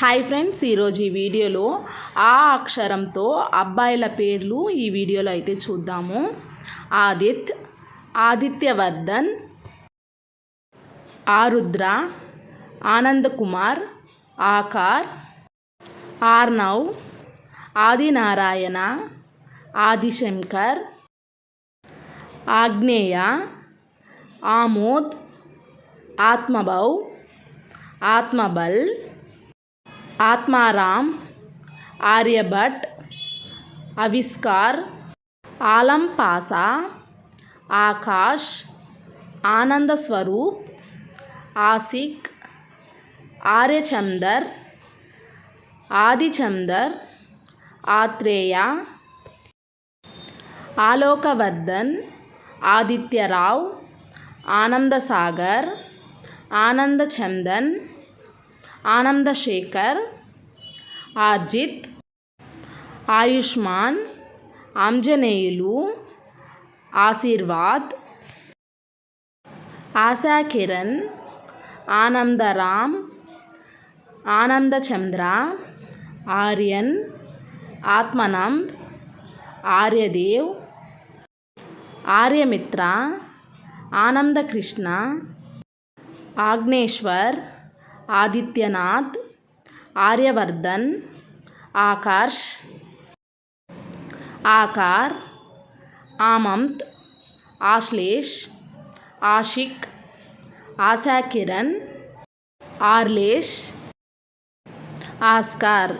Hi friends ఈరోజు ఈ వీడియోలో ఆ అక్షరంతో అబ్బాయిల పేర్లు ఈ వీడియోలో అయితే చూద్దాము. ఆదిత్ ఆదిత్యవర్ధన్ ఆరుద్ర ఆనంద్ కుమార్ ఆకార్ ఆర్నవ్ ఆదినారాయణ ఆదిశంకర్ ఆగ్నేయ ఆమోద్ ఆత్మభౌ ఆత్మబల్ ఆత్మారాం ఆర్యభట్ అవిస్కార్ ఆలం పాసా ఆకాష్ ఆనంద స్వరూప్ ఆసిక్ ఆర్యచందర్ ఆదిచందర్ ఆత్రేయ ఆలోకవర్ధన్ ఆదిత్యరావు ఆనందసాగర్ ఆనందచందన్ ఆనందశేఖర్ ఆర్జిత్ ఆయుష్మాన్ ఆంజనేయులు ఆశీర్వాద్ ఆశాకిరణ్ ఆనందరామ్ ఆనందచంద్ర ఆర్యన్ ఆత్మనంద్ ఆర్యదేవ్ ఆర్యమిత్ర ఆనందకృష్ణ ఆగ్నేశ్వర్ ఆదిత్యనాథ్ ఆర్యవర్ధన్ ఆకాష్ ఆకార్ ఆమంత్ ఆశ్లేష్ ఆషిక్ ఆశా కిరణ్ ఆర్లేష్ ఆస్కార్.